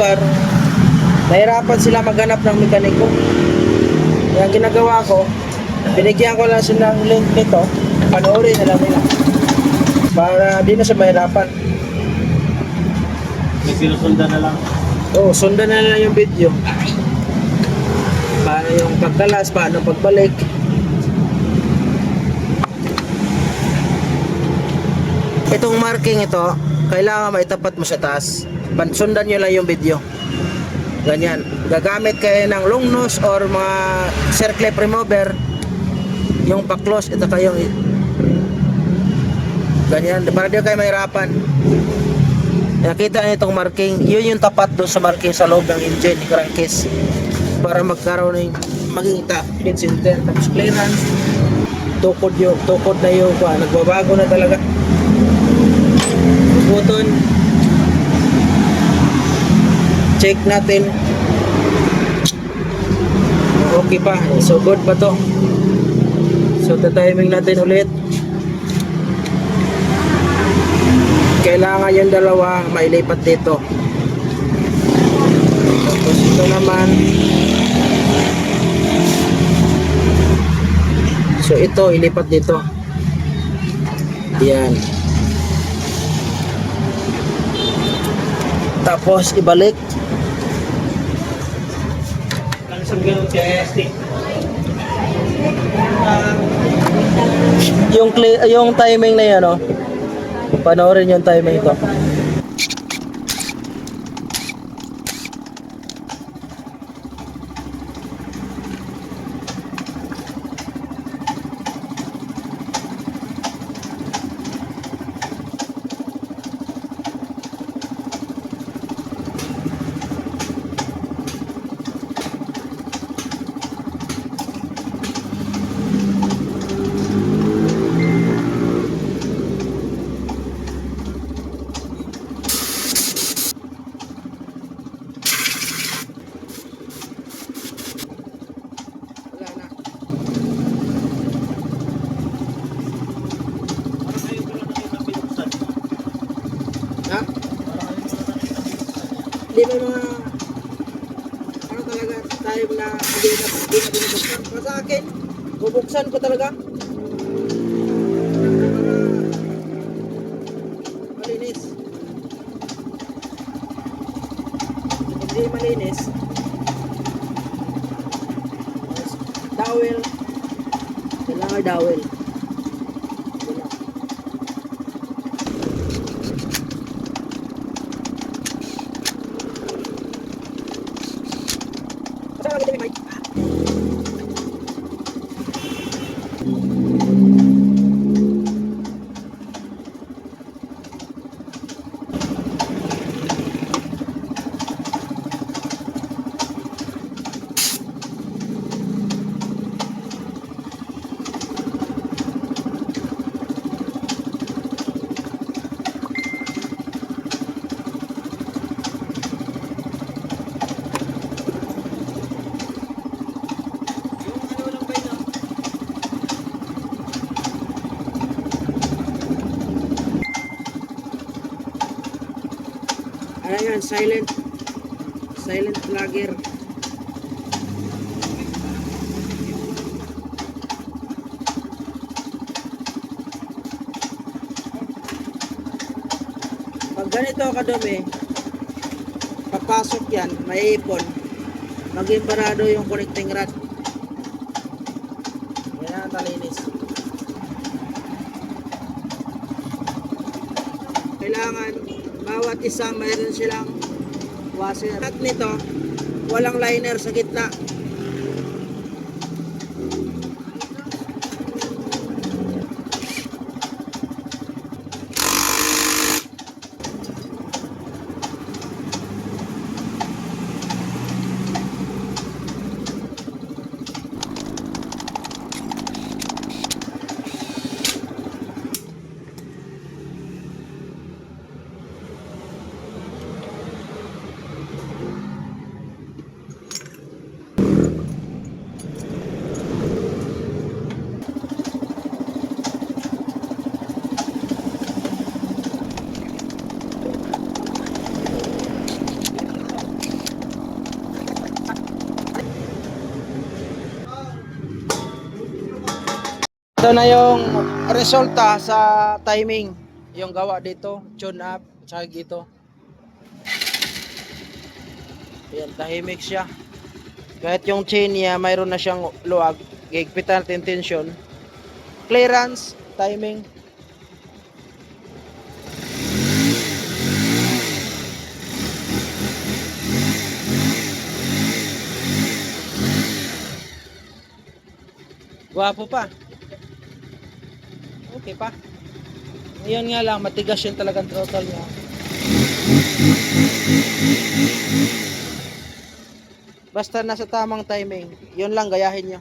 lugar, nahirapan sila maghanap ng mekaniko. Kaya ang ginagawa ko, binigyan ko lang sila ng link nito, panoorin na lang nila. Para di na siya mahirapan. May sinusundan na lang. Oo, sundan na lang yung video. Paano yung pagkalas, paano pagbalik. Itong marking ito, kailangan maitapat mo sa taas. Sundan nyo lang yung video. Ganyan. Gagamit kayo ng long nose or mga circle remover. Yung pa-close, ito kayong i- ganyan. Para di kayo mahirapan. Nakita niyo itong marking, yun yung tapat doon sa marking sa loob ng engine, crankcase. Para magkaroon ng maging ta, dead center, tapos clearance, tukod yung, tukod na yung, ah, nagbabago na talaga. Button. Check natin. Okay pa, so good pa to. So, tatiming natin ulit. kailangan yung dalawa mailipat dito tapos ito naman so ito ilipat dito yan tapos ibalik. Yung yung timing na yan oh. Panoorin yung timing ito wala na Parang kayo ko lang nakita pinuksan. ha? Parang kayo ko lang nakita pinuksan. Hindi may mga ano talaga time na hindi na hindi na binubuksan. Para sa akin, bubuksan ko talaga. Para malinis. Hindi malinis. Dowel. Kailangan dowel. Ano yan? Silent. Silent vlogger. Pag ganito kadumi, papasok yan, may ipon. Maging parado yung connecting rod. Yan ang talinis. Kailangan bawat isa mayroon silang washer. At nito, walang liner sa gitna. Ito na yung resulta sa timing. Yung gawa dito, tune up, tsaka dito. Ayan, tahimik siya. Kahit yung chain niya, mayroon na siyang luwag. Gigpitan natin tension. Clearance, timing. Gwapo pa. Okay pa. Ngayon nga lang, matigas yun talagang throttle niya. Basta nasa tamang timing, yun lang gayahin nyo.